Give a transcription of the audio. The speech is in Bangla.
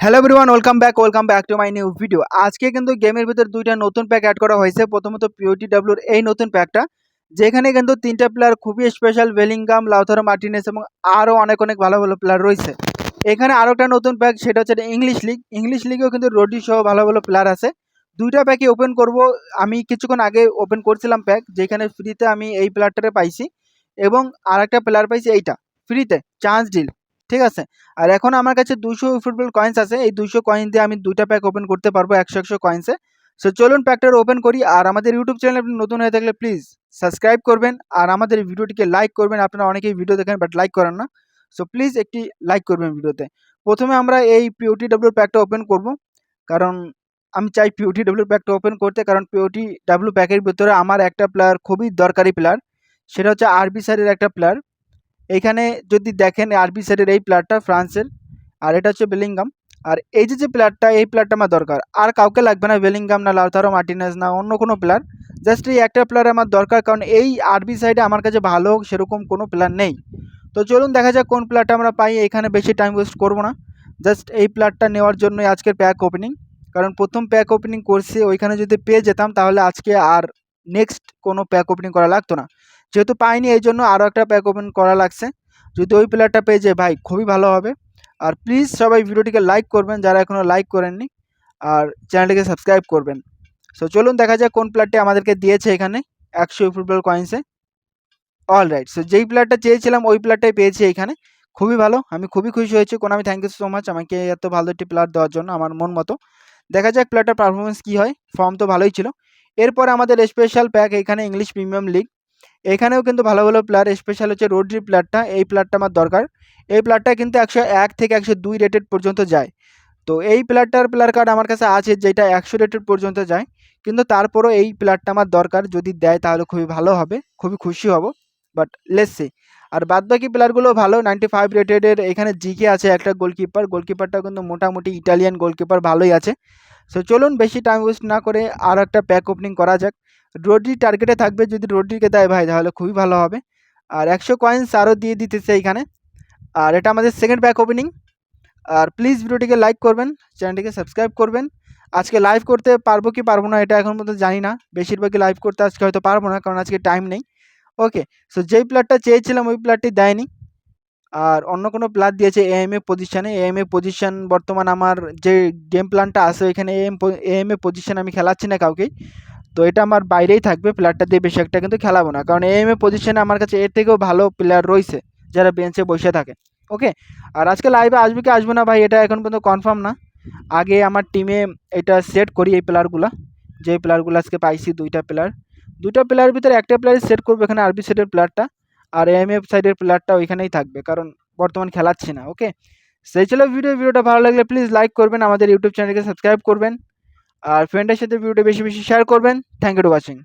Hello everyone welcome back welcome back to my new video আজকে কিন্তু গেমের ভিতর দুইটা নতুন প্যাক অ্যাড করা হয়েছে। প্রথমত পিওটি ডাব্লুর এই নতুন প্যাকটা যেখানে কিন্তু তিনটা প্লেয়ার খুবই স্পেশাল বেলিংগাম লাউথারো মার্টিনেস এবং আরও অনেক অনেক ভালো ভালো প্লেয়ার রয়েছে। এখানে আরও একটা নতুন প্যাক সেটা হচ্ছে ইংলিশ লিগ ইংলিশ লিগেও কিন্তু রোডি সহ ভালো ভালো প্লেয়ার আছে। দুইটা প্যাকই ওপেন করব। আমি কিছুক্ষণ আগে ওপেন করছিলাম প্যাক যেখানে ফ্রিতে আমি এই প্লেয়ারটারে পাইছি। এবং আর একটা প্লেয়ার পাইছি এইটা ফ্রিতে চান্স ডিল ঠিক আছে? আর এখন আমার কাছে দুশো ফুটবল কয়েন্স আছে। এই দুশো কয়েন দিয়ে আমি দুইটা প্যাক ওপেন করতে পারব একশো একশো কয়েন্সে সো চলুন প্যাকটা ওপেন করি। আর আমাদের ইউটিউব চ্যানেল আপনি নতুন হয়ে থাকলে প্লিজ সাবস্ক্রাইব করবেন। আর আমাদের ভিডিওটিকে লাইক করবেন। আপনারা অনেকেই ভিডিও দেখেন বাট লাইক করেন না। সো প্লিজ একটি লাইক করবেন ভিডিওতে। প্রথমে আমরা এই পিওটি ডাব্লিউ প্যাকটা ওপেন করব। কারণ আমি চাই পিওটি ডাব্লিউ প্যাকটা ওপেন করতে। কারণ পিওটি ডাব্লিউ প্যাকের ভিতরে আমার একটা প্লেয়ার খুবই দরকারি প্লেয়ার সেটা হচ্ছে আরবি সাইডের একটা প্লেয়ার এইখানে যদি দেখেন আরবি সাইডের এই প্লেয়ারটা ফ্রান্সের, আর এটা হচ্ছে বেলিংগাম আর এই যে যে প্লেয়ারটা এই প্লেয়ারটা আমার দরকার। আর কাউকে লাগবে না বেলিংগাম না লাউথারো, মার্টিনেজ, না অন্য কোনো প্লেয়ার জাস্ট এই একটা প্লেয়ার আমার দরকার, কারণ এই আরবি সাইডে আমার কাছে ভালো সেরকম কোনো প্লেয়ার নেই। তো চলুন দেখা যাক কোন প্লেয়ারটা আমরা পাই, এখানে বেশি টাইম ওয়েস্ট করব না। জাস্ট এই প্লেয়ারটা নেওয়ার জন্যই আজকের প্যাক ওপেনিং কারণ প্রথম প্যাক ওপেনিং করছি ওইখানে যদি পেয়ে যেতাম, তাহলে আজকে আর নেক্সট কোনো প্যাক ওপেনিং করা লাগতো না। যেহেতু পাইনি, এই জন্য আরও একটা প্যাক ওপেন করা লাগছে। যদি ওই প্লেয়ারটা পেয়ে যায়, ভাই, খুবই ভালো হবে। আর প্লিজ সবাই ভিডিওটিকে লাইক করবেন, যারা এখনও লাইক করেননি, আর চ্যানেলটিকে সাবস্ক্রাইব করবেন। সো চলুন দেখা যাক কোন প্লেয়ারটি আমাদেরকে দিয়েছে এখানে, একশো ফুটবল কয়েন্সে অল রাইট সো যেই প্লেয়ারটা চেয়েছিলাম, ওই প্লেয়ারটাই পেয়েছি এখানে। খুবই ভালো, আমি খুবই খুশি হয়েছি। কোন আমি থ্যাংক ইউ সো মাচ আমাকে এত ভালো একটি প্লেয়ার দেওয়ার জন্য, আমার মন মতো। দেখা যাক প্লেয়ারটার পারফরমেন্স কী হয়। ফর্ম তো ভালোই ছিল। এরপরে আমাদের স্পেশাল প্যাক এখানে ইংলিশ প্রিমিয়াম লিগ এখানেও কিন্তু ভালো ভালো প্লেয়ার স্পেশাল হচ্ছে রোড্রি প্লেয়ারটা এই প্লেয়ারটা আমার দরকার। এই প্লেয়ারটা কিন্তু একশো এক থেকে একশো দুই রেটেড পর্যন্ত যায়। তো এই প্লেয়ারটার প্লেয়ার কার্ড আমার কাছে আছে যেটা একশো রেটেড পর্যন্ত যায়। কিন্তু তারপরও এই প্লেয়ারটা আমার দরকার। যদি দেয় তাহলে খুবই ভালো হবে, খুবই খুশি হব। বাট লেসে আর বাদবাকি প্লেয়ারগুলো ভালো নাইনটি ফাইভ রেটেডের এখানে জিকে আছে একটা গোলকিপার গোলকিপারটা কিন্তু মোটামুটি ইটালিয়ান গোলকিপার ভালোই আছে। সো চলুন বেশি টাইম ওয়েস্ট না করে আর একটা প্যাক ওপেনিং করা যাক। রোডরি টার্গেটে থাকবে যদি রোডরিকে দেয় ভাই, তাহলে খুবই ভালো হবে। আর একশো কয়েন্স আরও দিয়ে দিতেছে এইখানে। আর এটা আমাদের সেকেন্ড ব্যাক ওপেনিং আর প্লিজ ভিডিওটিকে লাইক করবেন চ্যানেলটিকে সাবস্ক্রাইব করবেন। আজকে লাইভ করতে পারব কি পারব না, এটা এখন পর্যন্ত জানি না। বেশিরভাগই লাইভ করতে আজকে হয়তো পারব না, কারণ আজকে টাইম নেই। ওকে সো যেই প্লেয়ারটা চেয়েছিলাম, ওই প্লেয়ারটি দেয়নি। আর অন্য কোনো প্লেয়ার দিয়েছে এএম এ পজিশানে এএম এ পজিশান বর্তমান আমার যে গেম প্ল্যানটা আছে এখানে এএম এএম এ পজিশান আমি খেলাচ্ছি না কাউকেই তো এটা আমার বাইরেই থাকবে প্লেয়ারটা দিয়ে বেশি একটা কিন্তু খেলাবো না। কারণ এএম এ পজিশনে আমার কাছে এর থেকেও ভালো প্লেয়ার রয়েছে, যারা বেঞ্চে বসে থাকে। ওকে আর আজকে লাইভে আসবে কি আসবে না ভাই, এটা এখন পর্যন্ত কনফার্ম না। আগে আমার টিমে এটা সেট করি এই প্লেয়ারগুলো যে প্লেয়ারগুলো আজকে পাইছি দুইটা প্লেয়ার দুইটা প্লেয়ারের ভিতরে একটা প্লেয়ার সেট করব এখানে আরবি সেটের প্লেয়ারটা আর এম এফ সাইডের প্লেয়ারটা ওইখানেই থাকবে, কারণ বর্তমান খেলাচ্ছে না ওকে সেই ছিল ভিডিও ভিডিওটা ভালো লাগলে প্লিজ লাইক করবেন, আমাদের ইউটিউব চ্যানেলকে সাবস্ক্রাইব করবেন, আর ফ্রেন্ডের সাথে ভিডিওটা বেশি বেশি শেয়ার করবেন। Thank you two watching